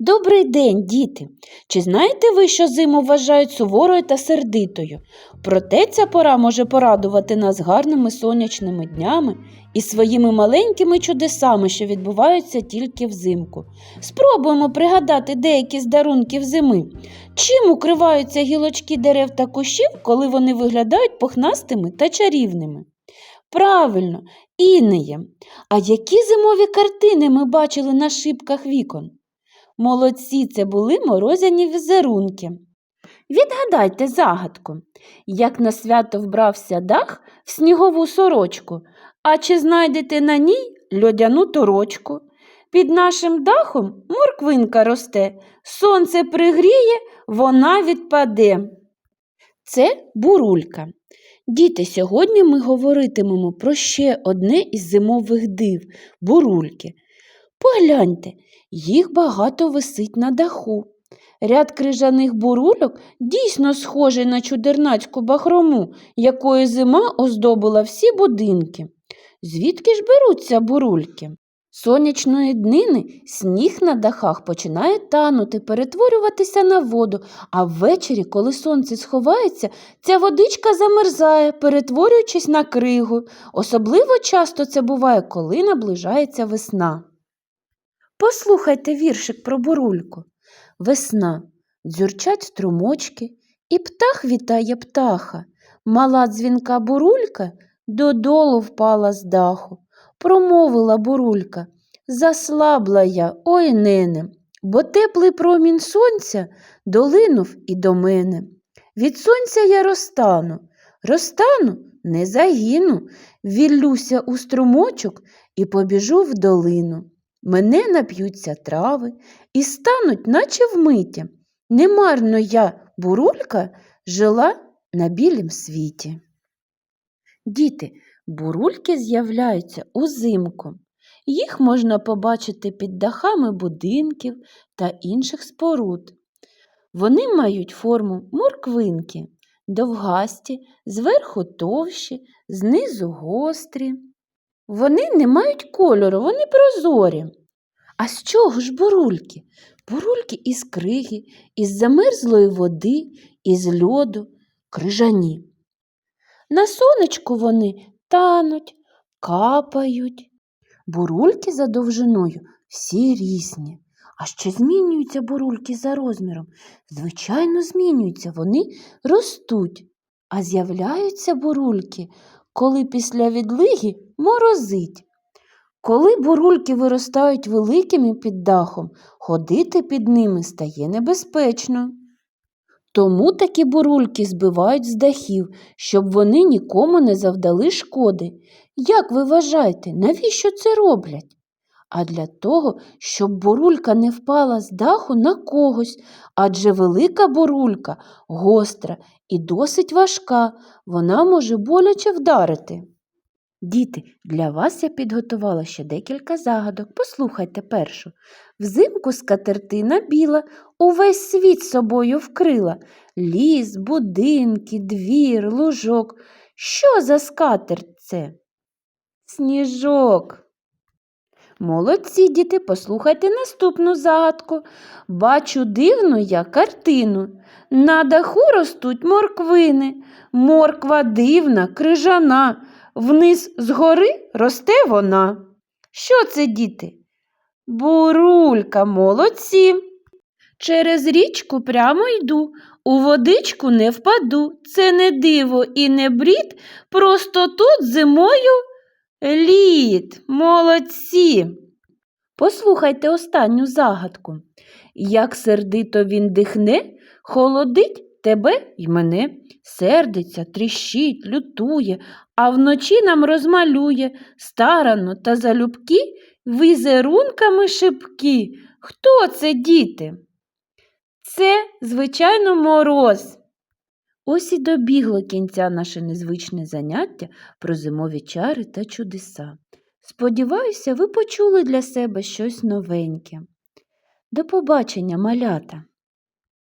Добрий день, діти! Чи знаєте ви, що зиму вважають суворою та сердитою? Проте ця пора може порадувати нас гарними сонячними днями і своїми маленькими чудесами, що відбуваються тільки взимку. Спробуємо пригадати деякі з дарунків зими. Чим укриваються гілочки дерев та кущів, коли вони виглядають пухнастими та чарівними? Правильно, інеєм. А які зимові картини ми бачили на шибках вікон? Молодці, це були морозяні візерунки. Відгадайте загадку, як на свято вбрався дах в снігову сорочку, а чи знайдете на ній льодяну торочку? Під нашим дахом морквинка росте, сонце пригріє, вона відпаде. Це бурулька. Діти, сьогодні ми говоритимемо про ще одне із зимових див бурульки. Погляньте, їх багато висить на даху. Ряд крижаних бурульок дійсно схожий на чудернацьку бахрому, якою зима оздобила всі будинки. Звідки ж беруться бурульки? Сонячної днини сніг на дахах починає танути, перетворюватися на воду, а ввечері, коли сонце сховається, ця водичка замерзає, перетворюючись на кригу. Особливо часто це буває, коли наближається весна. Послухайте віршик про бурульку. Весна, дзюрчать струмочки, і птах вітає птаха. Мала дзвінка бурулька додолу впала з даху. Промовила бурулька. Заслабла я, ой нене, бо теплий промінь сонця долинув і до мене. Від сонця я розтану, розтану, не загину, віллюся у струмочок і побіжу в долину. Мене нап'ються трави і стануть, наче вмиті. Немарно я, бурулька, жила на білім світі. Діти, бурульки з'являються узимку. Їх можна побачити під дахами будинків та інших споруд. Вони мають форму морквинки, довгасті, зверху товщі, знизу гострі. Вони не мають кольору, вони прозорі. А з чого ж бурульки? Бурульки із криги, із замерзлої води, із льоду, крижані. На сонечку вони тануть, капають. Бурульки за довжиною всі різні. А ще змінюються бурульки за розміром. Звичайно, змінюються, вони ростуть, а з'являються бурульки, коли після відлиги морозить. Коли бурульки виростають великими під дахом, ходити під ними стає небезпечно. Тому такі бурульки збивають з дахів, щоб вони нікому не завдали шкоди. Як ви вважаєте, навіщо це роблять? А для того, щоб бурулька не впала з даху на когось, адже велика бурулька гостра і досить важка, вона може боляче вдарити. Діти, для вас я підготувала ще декілька загадок. Послухайте першу. Взимку скатертина біла увесь світ собою вкрила. Ліс, будинки, двір, лужок. Що за скатерть це? Сніжок. Молодці, діти, послухайте наступну загадку. Бачу дивну я картину. На даху ростуть морквини. Морква дивна, крижана. Вниз згори росте вона. Що це, діти? Бурулька, молодці. Через річку прямо йду, у водичку не впаду. Це не диво і не брід, просто тут зимою лід. Молодці. Послухайте останню загадку. Як сердито він дихне, холодить тебе й мене, сердиться, тріщить, лютує, а вночі нам розмалює старано та залюбки візерунками шибки. Хто це, діти? Це, звичайно, мороз. Ось і добігло кінця наше незвичне заняття про зимові чари та чудеса. Сподіваюся, ви почули для себе щось новеньке. До побачення, малята!